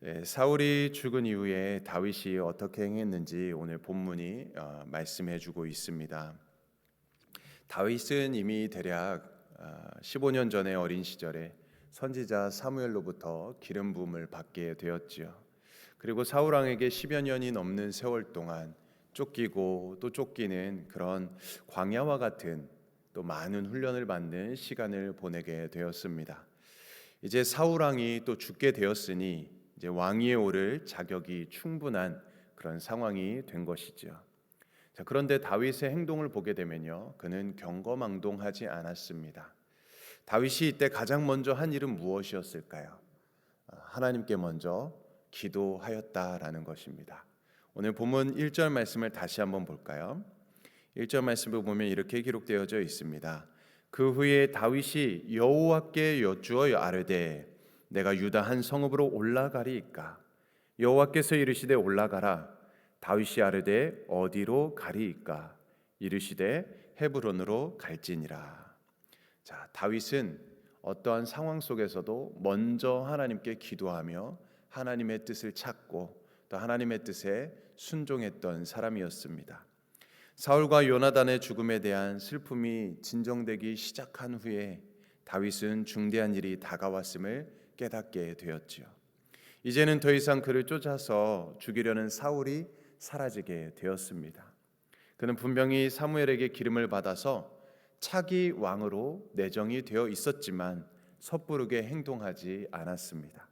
네, 사울이 죽은 이후에 다윗이 어떻게 행했는지 오늘 본문이 어, 말씀해주고 있습니다. 다윗은 이미 대략 어, 15년 전에 어린 시절에 선지자 사무엘로부터 기름 부음을 받게 되었지요. 그리고 사울 왕에게 10여 년이 넘는 세월 동안 쫓기고 또 쫓기는 그런 광야와 같은 또 많은 훈련을 받는 시간을 보내게 되었습니다. 이제 사울 왕이 또 죽게 되었으니 이제 왕위에 오를 자격이 충분한 그런 상황이 된 것이죠. 자, 그런데 다윗의 행동을 보게 되면요. 그는 경거망동하지 않았습니다. 다윗이 이때 가장 먼저 한 일은 무엇이었을까요? 아, 하나님께 먼저 기도하였다라는 것입니다. 오늘 본문 1절 말씀을 다시 한번 볼까요? 1절 말씀을 보면 이렇게 기록되어져 있습니다. 그 후에 다윗이 여호와께 여쭈어 아뢰되 내가 유다 한 성읍으로 올라가리이까? 여호와께서 이르시되 올라가라. 다윗이 아뢰되 어디로 가리이까? 이르시되 헤브론으로 갈지니라. 자 다윗은 어떠한 상황 속에서도 먼저 하나님께 기도하며 하나님의 뜻을 찾고 또 하나님의 뜻에 순종했던 사람이었습니다. 사울과 요나단의 죽음에 대한 슬픔이 진정되기 시작한 후에 다윗은 중대한 일이 다가왔음을 깨닫게 되었지요. 이제는 더 이상 그를 쫓아서 죽이려는 사울이 사라지게 되었습니다. 그는 분명히 사무엘에게 기름을 받아서 차기 왕으로 내정이 되어 있었지만 섣부르게 행동하지 않았습니다.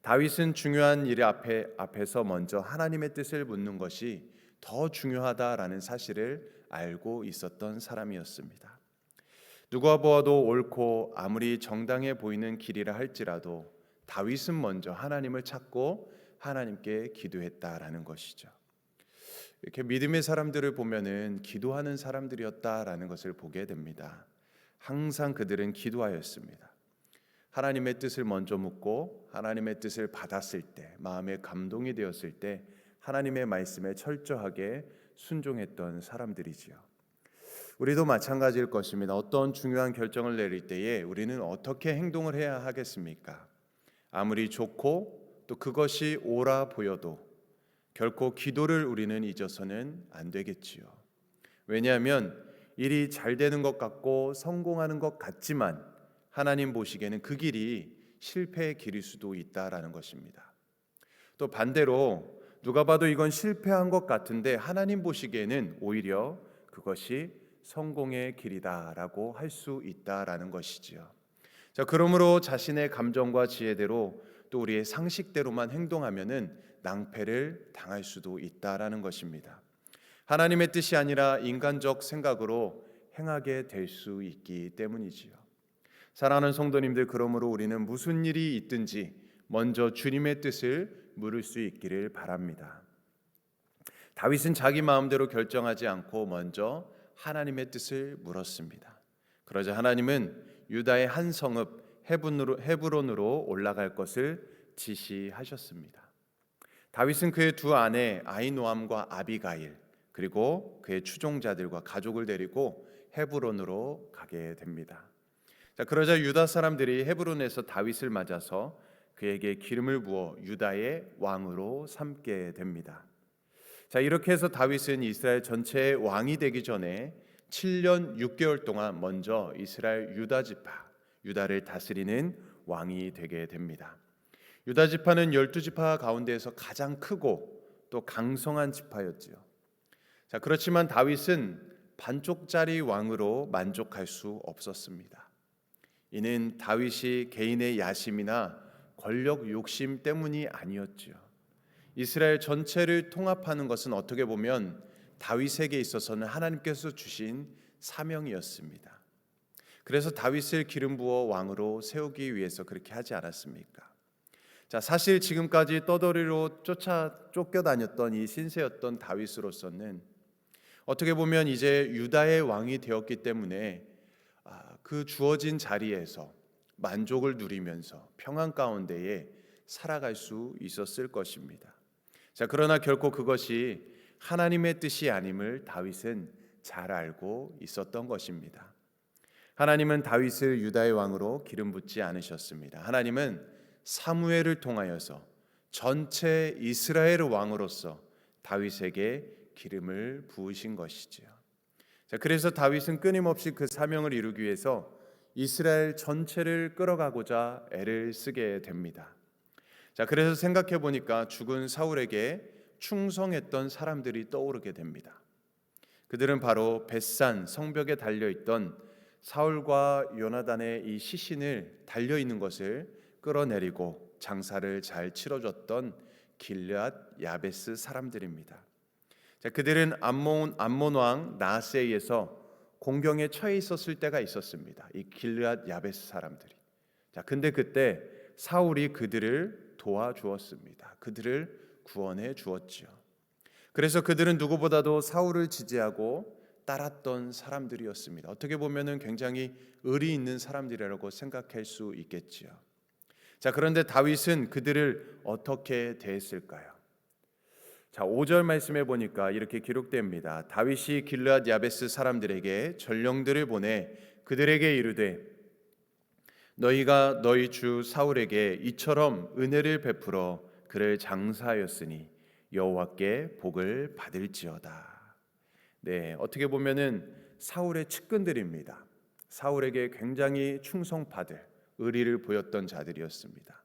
다윗은 중요한 일 앞에 앞에서 먼저 하나님의 뜻을 묻는 것이 더 중요하다라는 사실을 알고 있었던 사람이었습니다. 누가 보아도 옳고 아무리 정당해 보이는 길이라 할지라도 다윗은 먼저 하나님을 찾고 하나님께 기도했다라는 것이죠. 이렇게 믿음의 사람들을 보면은 기도하는 사람들이었다라는 것을 보게 됩니다. 항상 그들은 기도하였습니다. 하나님의 뜻을 먼저 묻고 하나님의 뜻을 받았을 때 마음에 감동이 되었을 때 하나님의 말씀에 철저하게 순종했던 사람들이지요. 우리도 마찬가지일 것입니다. 어떤 중요한 결정을 내릴 때에 우리는 어떻게 행동을 해야 하겠습니까? 아무리 좋고 또 그것이 옳아 보여도 결코 기도를 우리는 잊어서는 안 되겠지요. 왜냐하면 일이 잘 되는 것 같고 성공하는 것 같지만 하나님 보시기에는 그 길이 실패의 길일 수도 있다라는 것입니다. 또 반대로 누가 봐도 이건 실패한 것 같은데 하나님 보시기에는 오히려 그것이 성공의 길이다라고 할 수 있다라는 것이지요. 자, 그러므로 자신의 감정과 지혜대로 또 우리의 상식대로만 행동하면은 낭패를 당할 수도 있다라는 것입니다. 하나님의 뜻이 아니라 인간적 생각으로 행하게 될 수 있기 때문이지요. 사랑하는 성도님들 그러므로 우리는 무슨 일이 있든지 먼저 주님의 뜻을 물을 수 있기를 바랍니다. 다윗은 자기 마음대로 결정하지 않고 먼저 하나님의 뜻을 물었습니다. 그러자 하나님은 유다의 한 성읍 헤브론으로, 올라갈 것을 지시하셨습니다. 다윗은 그의 두 아내 아이노암과 아비가일 그리고 그의 추종자들과 가족을 데리고 헤브론으로 가게 됩니다. 자, 그러자 유다 사람들이 헤브론에서 다윗을 맞아서 그에게 기름을 부어 유다의 왕으로 삼게 됩니다. 자, 이렇게 해서 다윗은 이스라엘 전체의 왕이 되기 전에 7년 6개월 동안 먼저 이스라엘 유다 지파, 유다를 다스리는 왕이 되게 됩니다. 유다 지파는 12지파 가운데에서 가장 크고 또 강성한 지파였지요. 자, 그렇지만 다윗은 반쪽짜리 왕으로 만족할 수 없었습니다. 이는 다윗이 개인의 야심이나 권력 욕심 때문이 아니었지요. 이스라엘 전체를 통합하는 것은 어떻게 보면 다윗에게 있어서는 하나님께서 주신 사명이었습니다. 그래서 다윗을 기름 부어 왕으로 세우기 위해서 그렇게 하지 않았습니까? 자, 사실 지금까지 떠돌이로 쫓아 쫓겨다녔던 이 신세였던 다윗으로서는 어떻게 보면 이제 유다의 왕이 되었기 때문에 아, 그 주어진 자리에서 만족을 누리면서 평안 가운데에 살아갈 수 있었을 것입니다. 자, 그러나 결코 그것이 하나님의 뜻이 아님을 다윗은 잘 알고 있었던 것입니다. 하나님은 다윗을 유다의 왕으로 기름 붓지 않으셨습니다. 하나님은 사무엘을 통하여서 전체 이스라엘 왕으로서 다윗에게 기름을 부으신 것이지요. 자, 그래서 다윗은 끊임없이 그 사명을 이루기 위해서 이스라엘 전체를 끌어가고자 애를 쓰게 됩니다. 자, 그래서 생각해 보니까 죽은 사울에게 충성했던 사람들이 떠오르게 됩니다. 그들은 바로 벳산 성벽에 달려 있던 사울과 요나단의 이 시신을 달려 있는 것을 끌어내리고 장사를 잘 치러줬던 길앗 야베스 사람들입니다. 자, 그들은 암몬 암몬 왕 나세에서 공경에 처해 있었을 때가 있었습니다. 이 길앗 야베스 사람들이. 자, 근데 그때 사울이 그들을 도와주었습니다. 그들을 구원해 주었지요. 그래서 그들은 누구보다도 사울을 지지하고 따랐던 사람들이었습니다. 어떻게 보면은 굉장히 의리 있는 사람들이라고 생각할 수 있겠지요. 자, 그런데 다윗은 그들을 어떻게 대했을까요? 자, 5절 말씀해 보니까 이렇게 기록됩니다. 다윗이 길르앗 야베스 사람들에게 전령들을 보내 그들에게 이르되 너희가 너희 주 사울에게 이처럼 은혜를 베풀어 그를 장사하였으니 여호와께 복을 받을지어다. 네, 어떻게 보면은 사울의 측근들입니다. 사울에게 굉장히 충성받을 의리를 보였던 자들이었습니다.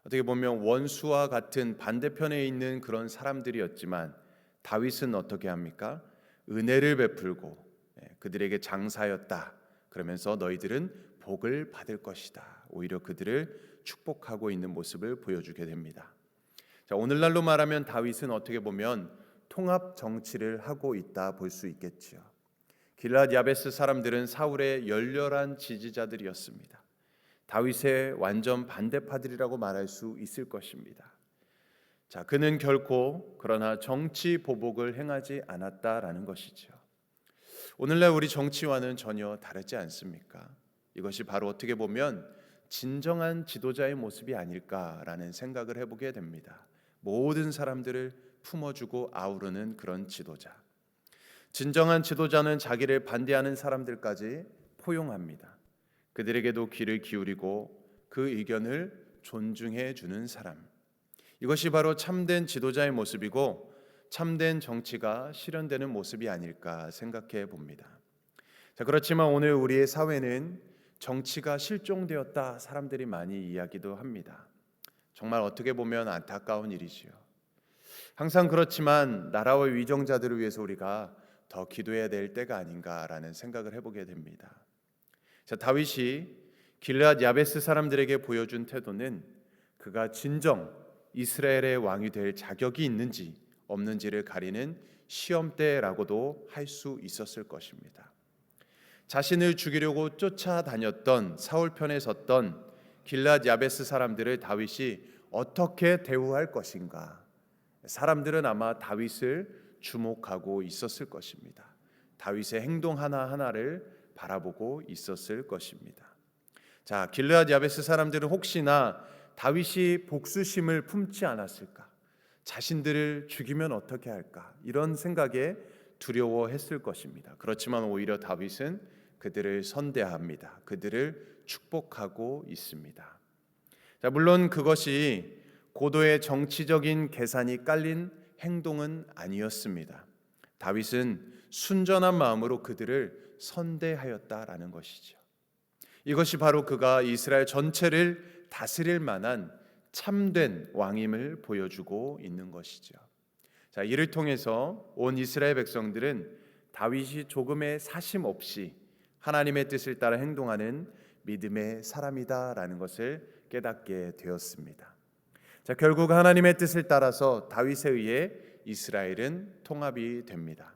어떻게 보면 원수와 같은 반대편에 있는 그런 사람들이었지만 다윗은 어떻게 합니까? 은혜를 베풀고 예, 그들에게 장사였다. 그러면서 너희들은 복을 받을 것이다. 오히려 그들을 축복하고 있는 모습을 보여주게 됩니다. 자, 오늘날로 말하면 다윗은 어떻게 보면 통합 정치를 하고 있다 볼 수 있겠지요. 길랏 야베스 사람들은 사울의 열렬한 지지자들이었습니다. 다윗의 완전 반대파들이라고 말할 수 있을 것입니다. 자, 그는 결코 그러나 정치 보복을 행하지 않았다라는 것이죠. 오늘날 우리 정치와는 전혀 다르지 않습니까? 이것이 바로 어떻게 보면 진정한 지도자의 모습이 아닐까라는 생각을 해보게 됩니다. 모든 사람들을 품어주고 아우르는 그런 지도자. 진정한 지도자는 자기를 반대하는 사람들까지 포용합니다. 그들에게도 귀를 기울이고 그 의견을 존중해 주는 사람. 이것이 바로 참된 지도자의 모습이고 참된 정치가 실현되는 모습이 아닐까 생각해 봅니다. 자, 그렇지만 오늘 우리의 사회는 정치가 실종되었다 사람들이 많이 이야기도 합니다. 정말 어떻게 보면 안타까운 일이지요. 항상 그렇지만 나라와 위정자들을 위해서 우리가 더 기도해야 될 때가 아닌가라는 생각을 해보게 됩니다. 자, 다윗이 길앗 야베스 사람들에게 보여준 태도는 그가 진정 이스라엘의 왕이 될 자격이 있는지 없는지를 가리는 시험대라고도 할 수 있었을 것입니다. 자신을 죽이려고 쫓아다녔던 사울 편에 섰던 길앗 야베스 사람들을 다윗이 어떻게 대우할 것인가? 사람들은 아마 다윗을 주목하고 있었을 것입니다. 다윗의 행동 하나 하나를 바라보고 있었을 것입니다. 자, 길르앗 야베스 사람들은 혹시나 다윗이 복수심을 품지 않았을까? 자신들을 죽이면 어떻게 할까? 이런 생각에 두려워했을 것입니다. 그렇지만 오히려 다윗은 그들을 선대합니다. 그들을 축복하고 있습니다. 자, 물론 그것이 고도의 정치적인 계산이 깔린 행동은 아니었습니다. 다윗은 순전한 마음으로 그들을 선대하였다라는 것이죠. 이것이 바로 그가 이스라엘 전체를 다스릴 만한 참된 왕임을 보여주고 있는 것이죠. 자, 이를 통해서 온 이스라엘 백성들은 다윗이 조금의 사심 없이 하나님의 뜻을 따라 행동하는 믿음의 사람이다라는 것을 깨닫게 되었습니다. 자, 결국 하나님의 뜻을 따라서 다윗에 의해 이스라엘은 통합이 됩니다.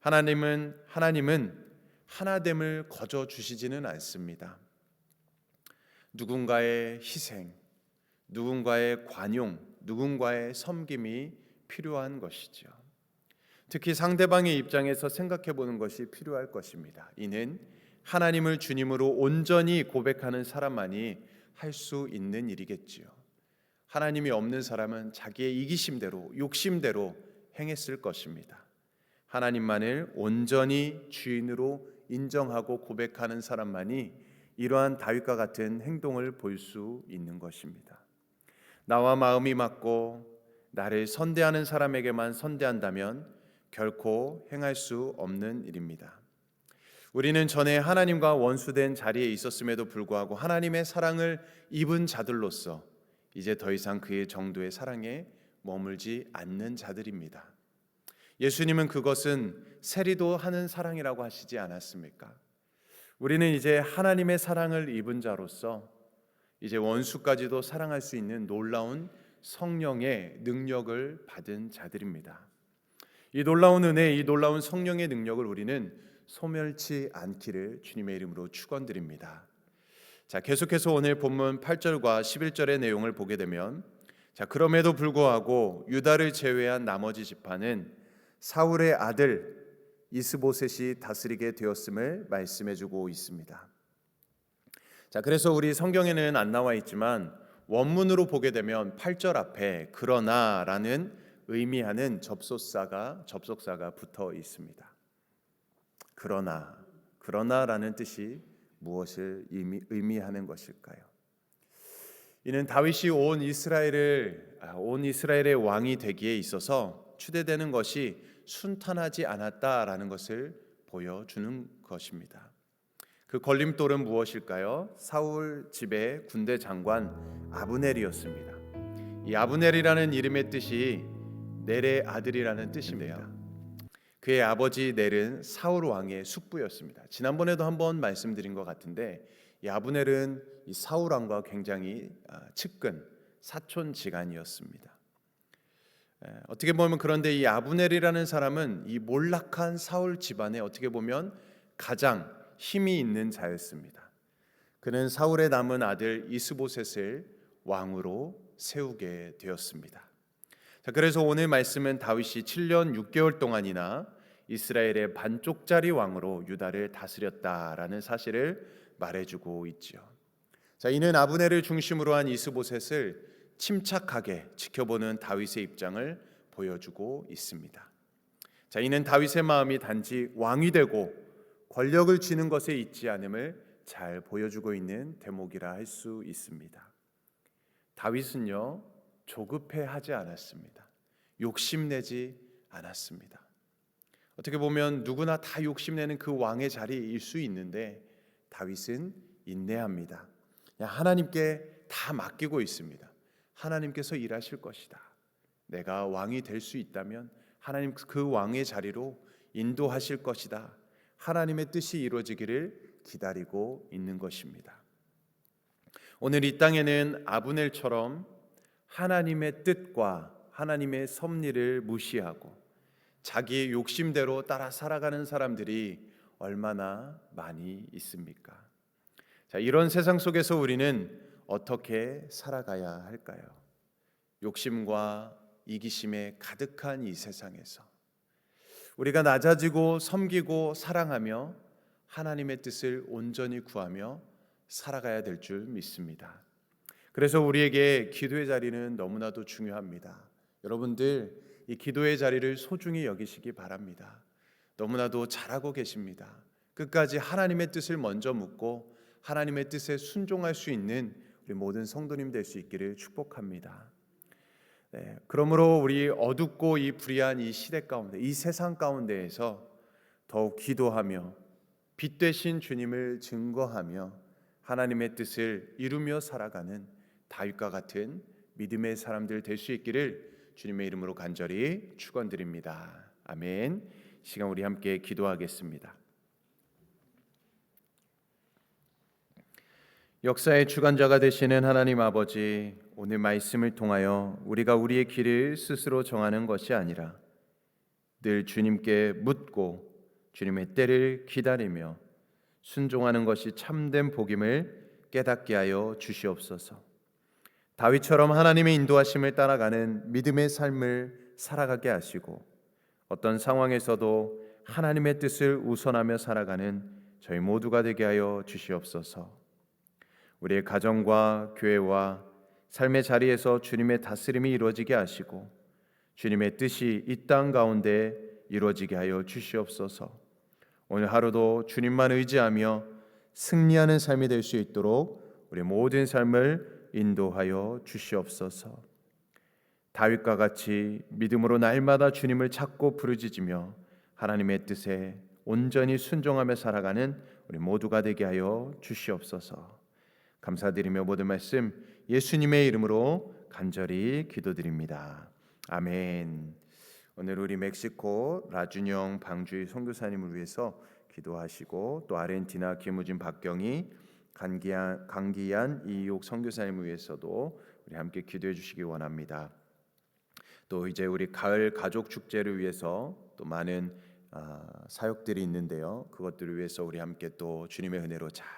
하나님은 하나님은 하나됨을 거저 주시지는 않습니다. 누군가의 희생, 누군가의 관용, 누군가의 섬김이 필요한 것이죠. 특히 상대방의 입장에서 생각해 보는 것이 필요할 것입니다. 이는 하나님을 주님으로 온전히 고백하는 사람만이 할 수 있는 일이겠지요. 하나님이 없는 사람은 자기의 이기심대로 욕심대로 행했을 것입니다. 하나님만을 온전히 주인으로 인정하고 고백하는 사람만이 이러한 다윗과 같은 행동을 볼 수 있는 것입니다. 나와 마음이 맞고 나를 선대하는 사람에게만 선대한다면 결코 행할 수 없는 일입니다. 우리는 전에 하나님과 원수된 자리에 있었음에도 불구하고 하나님의 사랑을 입은 자들로서 이제 더 이상 그의 정도의 사랑에 머물지 않는 자들입니다. 예수님은 그것은 세리도 하는 사랑이라고 하시지 않았습니까? 우리는 이제 하나님의 사랑을 입은 자로서 이제 원수까지도 사랑할 수 있는 놀라운 성령의 능력을 받은 자들입니다. 이 놀라운 은혜, 이 놀라운 성령의 능력을 우리는 소멸치 않기를 주님의 이름으로 축원드립니다. 자, 계속해서 오늘 본문 8절과 11절의 내용을 보게 되면 자, 그럼에도 불구하고 유다를 제외한 나머지 지파는 사울의 아들 이스보셋이 다스리게 되었음을 말씀해 주고 있습니다. 자, 그래서 우리 성경에는 안 나와 있지만 원문으로 보게 되면 8절 앞에 그러나라는 의미하는 접속사가 접속사가 붙어 있습니다. 그러나 그러나라는 뜻이 무엇을 의미, 의미하는 것일까요? 이는 다윗이 온 이스라엘을 아, 온 이스라엘의 왕이 되기에 있어서 추대되는 것이 순탄하지 않았다라는 것을 보여주는 것입니다. 그 걸림돌은 무엇일까요? 사울 집의 군대 장관 아브넬이었습니다. 이 아브넬이라는 이름의 뜻이 넬의 아들이라는 뜻입니다. 그의 아버지 넬은 사울 왕의 숙부였습니다. 지난번에도 한번 말씀드린 것 같은데 이 아브넬은 이 사울 왕과 굉장히 아, 측근 사촌 지간이었습니다. 어떻게 보면 그런데 이 아브넬이라는 사람은 이 몰락한 사울 집안에 어떻게 보면 가장 힘이 있는 자였습니다. 그는 사울의 남은 아들 이스보셋을 왕으로 세우게 되었습니다. 자, 그래서 오늘 말씀은 다윗이 7년 6개월 동안이나 이스라엘의 반쪽짜리 왕으로 유다를 다스렸다라는 사실을 말해주고 있지요. 자, 이는 아브넬을 중심으로 한 이스보셋을 침착하게 지켜보는 다윗의 입장을 보여주고 있습니다. 자, 이는 다윗의 마음이 단지 왕이 되고 권력을 쥐는 것에 있지 않음을 잘 보여주고 있는 대목이라 할 수 있습니다. 다윗은요 조급해하지 않았습니다. 욕심내지 않았습니다. 어떻게 보면 누구나 다 욕심내는 그 왕의 자리일 수 있는데 다윗은 인내합니다. 하나님께 다 맡기고 있습니다. 하나님께서 일하실 것이다. 내가 왕이 될 수 있다면 하나님 그 왕의 자리로 인도하실 것이다. 하나님의 뜻이 이루어지기를 기다리고 있는 것입니다. 오늘 이 땅에는 아브넬처럼 하나님의 뜻과 하나님의 섭리를 무시하고 자기의 욕심대로 따라 살아가는 사람들이 얼마나 많이 있습니까? 자, 이런 세상 속에서 우리는 어떻게 살아가야 할까요? 욕심과 이기심에 가득한 이 세상에서 우리가 낮아지고 섬기고 사랑하며 하나님의 뜻을 온전히 구하며 살아가야 될 줄 믿습니다. 그래서 우리에게 기도의 자리는 너무나도 중요합니다. 여러분들 이 기도의 자리를 소중히 여기시기 바랍니다. 너무나도 잘하고 계십니다. 끝까지 하나님의 뜻을 먼저 묻고 하나님의 뜻에 순종할 수 있는 우리 모든 성도님 될 수 있기를 축복합니다. 네, 그러므로 우리 어둡고 이 불의한 이 시대 가운데, 이 세상 가운데에서 더욱 기도하며 빛 되신 주님을 증거하며 하나님의 뜻을 이루며 살아가는 다윗과 같은 믿음의 사람들 될 수 있기를 주님의 이름으로 간절히 축원드립니다. 아멘. 시간 우리 함께 기도하겠습니다. 역사의 주관자가 되시는 하나님 아버지, 오늘 말씀을 통하여 우리가 우리의 길을 스스로 정하는 것이 아니라 늘 주님께 묻고 주님의 때를 기다리며 순종하는 것이 참된 복임을 깨닫게 하여 주시옵소서. 다윗처럼 하나님의 인도하심을 따라가는 믿음의 삶을 살아가게 하시고 어떤 상황에서도 하나님의 뜻을 우선하며 살아가는 저희 모두가 되게 하여 주시옵소서. 우리의 가정과 교회와 삶의 자리에서 주님의 다스림이 이루어지게 하시고 주님의 뜻이 이 땅 가운데 이루어지게 하여 주시옵소서. 오늘 하루도 주님만 의지하며 승리하는 삶이 될 수 있도록 우리 모든 삶을 인도하여 주시옵소서. 다윗과 같이 믿음으로 날마다 주님을 찾고 부르짖으며 하나님의 뜻에 온전히 순종하며 살아가는 우리 모두가 되게 하여 주시옵소서. 감사드리며 모든 말씀 예수님의 이름으로 간절히 기도드립니다. 아멘. 오늘 우리 멕시코 라준영 방주의 선교사님을 위해서 기도하시고 또 아르헨티나 김우진 박경희 강기한 강기한 이육 선교사님을 위해서도 우리 함께 기도해 주시기 원합니다. 또 이제 우리 가을 가족 축제를 위해서 또 많은 아, 사역들이 있는데요. 그것들을 위해서 우리 함께 또 주님의 은혜로 잘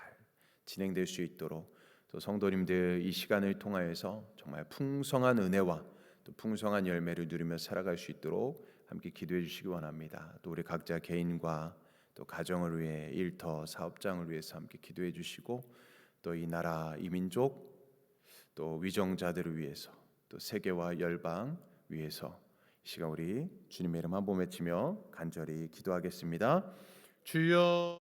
진행될 수 있도록 또 성도님들 이 시간을 통하여서 정말 풍성한 은혜와 또 풍성한 열매를 누리며 살아갈 수 있도록 함께 기도해 주시기 원합니다. 또 우리 각자 개인과 또 가정을 위해 일터 사업장을 위해서 함께 기도해 주시고 또 이 나라 이 민족 또 위정자들을 위해서 또 세계와 열방 위해서 이 시간 우리 주님의 이름 한 번 외치며 간절히 기도하겠습니다. 주여